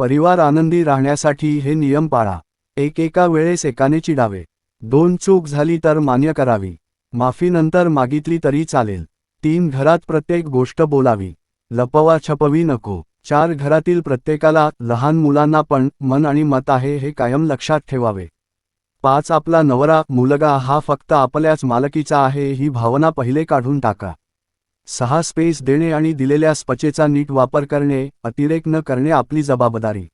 परिवार आनंदी राहण्यासाठी हे नियम पाळा. एकेका वेळेस एकाने चिडावे. दोन चूक झाली तर मान्य करावी. माफीनंतर मागितली तरी चालेल. तीन घरात प्रत्येक गोष्ट बोलावी. लपवा छपवी नको. चार घरातील प्रत्येकाला लहान मुलांना पण मन आणि मत आहे हे कायम लक्षात ठेवावे. पाच आपला नवरा मुलगा हा फक्त आपल्याच मालकीचा आहे ही भावना पहिले काढून टाका. सहा स्पेस देणे आणि दिलेल्या स्पचेचा नीट वापर करणे अतिरेक न करणे आपली जबाबदारी.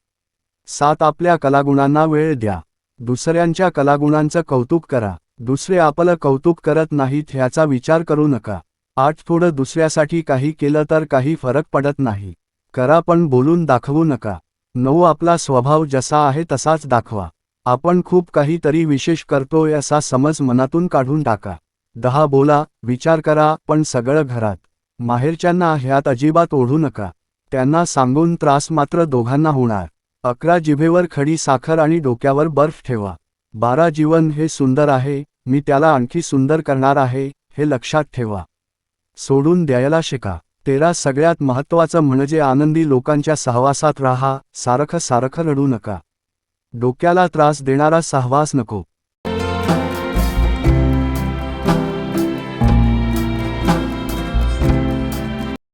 सात आपल्या कलागुणांना वेळ द्या. दुसऱ्यांच्या कलागुणांचं कौतुक करा. दुसरे आपलं कौतुक करत नाहीत ह्याचा विचार करू नका. आठ थोडं दुसऱ्यासाठी काही केलं तर काही फरक पडत नाही. करा पण बोलून दाखवू नका. नऊ आपला स्वभाव जसा आहे तसाच दाखवा. आपण खूप काहीतरी विशेष करतोय असा समज मनातून काढून टाका. दहा बोला विचार करा पण सगळं घरात. माहेरच्यांना ह्यात अजिबात ओढू नका. त्यांना सांगून त्रास मात्र दोघांना होणार. अकरा जिभेवर खडी साखर आणि डोक्यावर बर्फ ठेवा. बारा जीवन हे सुंदर आहे मी त्याला आणखी सुंदर करणार आहे हे लक्षात ठेवा. सोडून द्यायला शिका. तेरा सगळ्यात महत्त्वाचं म्हणजे आनंदी लोकांच्या सहवासात राहा सारखं सारखं रडू नका. डोक्याला त्रास देणारा सहवास नको.